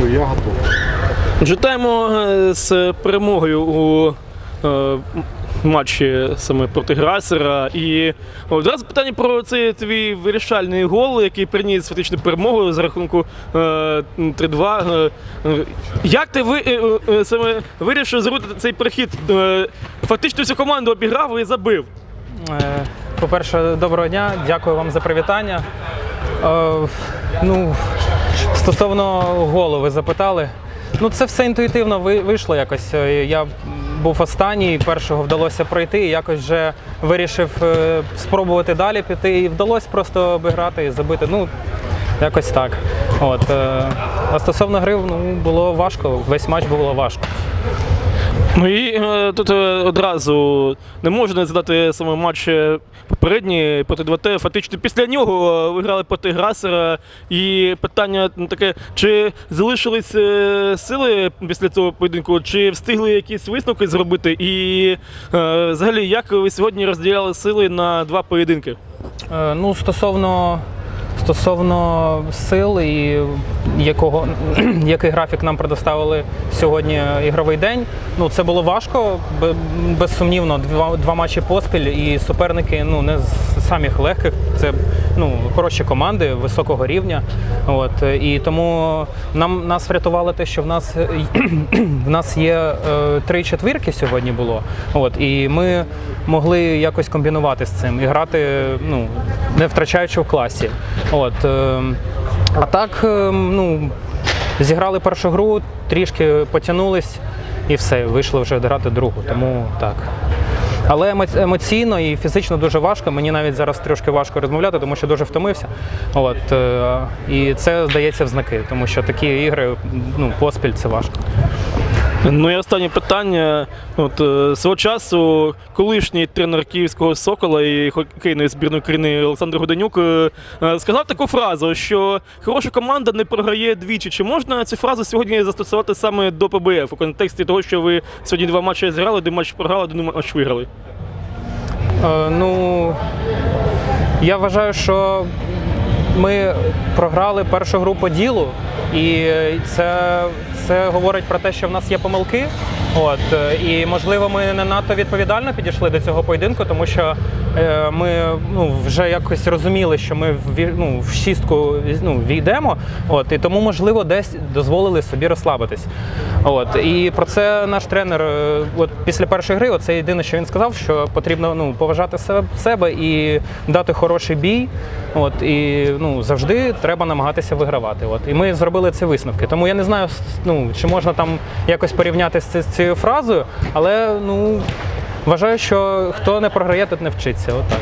Все, я готов. Вітаємо е, з перемогою у е, матчі саме проти Грасера. І одразу питання про цей твій вирішальний гол, який приніс фактично перемогу за рахунку е, 3-2. Е, Як ти ви, саме вирішив зробити цей перехід? Е, Фактично всю команду обіграв і забив. По-перше, доброго дня, дякую вам за привітання. Е, ну, стосовно голу, ви запитали. Ну, це все інтуїтивно вийшло якось. Е, Я був останній, першого вдалося пройти, і якось вже вирішив е, спробувати далі піти. І вдалося просто обіграти і забити. Ну, якось так. От, е, а стосовно гри, ну, було важко, весь матч було важко. Ну і е, тут е, одразу не можна не згадати саме матч е, попередній проти 2Т. Фактично після нього е, ви проти Грасера. І питання ну, таке: чи залишились сили після цього поєдинку, чи встигли якісь висновки зробити? І взагалі, як ви сьогодні розділяли сили на два поєдинки? Ну, стосовно, стосовно сил і якого, який графік нам предоставили сьогодні ігровий день, ну це було важко, бе- безсумнівно, два, два матчі поспіль, і суперники ну, не з самих легких. Це ну, хороші команди високого рівня. От, і тому нам, нас врятувало те, що в нас, в нас є е, три четвірки сьогодні було. От, і ми могли якось комбінувати з цим і грати, ну, не втрачаючи в класі. От, е, а так, е, ну, зіграли першу гру, трішки потягнулись і все, вийшли вже грати другу. Тому так. Але емо- емоційно і фізично дуже важко. Мені навіть зараз трошки важко розмовляти, тому що дуже втомився. От, е, і це здається в знаки, тому що такі ігри ну, поспіль це важко. Ну і останнє питання. От е, свого часу колишній тренер київського сокола і хокейної збірної України Олександр Гуденюк е, е, сказав таку фразу, що хороша команда не програє двічі. Чи можна цю фразу сьогодні застосувати саме до ПБФ у контексті того, що ви сьогодні два матчі зіграли, один матч програли, один матч виграли? Е, ну, я вважаю, що ми програли першу гру по ділу, і це, це говорить про те, що в нас є помилки. От, е, і можливо, ми не надто відповідально підійшли до цього поєдинку, тому що е, ми ну, вже якось розуміли, що ми в, ну, в шістку ну, війдемо. От, і тому, можливо, десь дозволили собі розслабитись. От, і про це наш тренер, е, от після першої гри, це єдине, що він сказав, що потрібно ну, поважати себе, і дати хороший бій. От, і ну, завжди треба намагатися вигравати. От. І ми зробили ці висновки. Тому я не знаю, ну, чи можна там якось порівняти з цією фразою, але ну, вважаю, що хто не програє, тот не вчиться. Отак.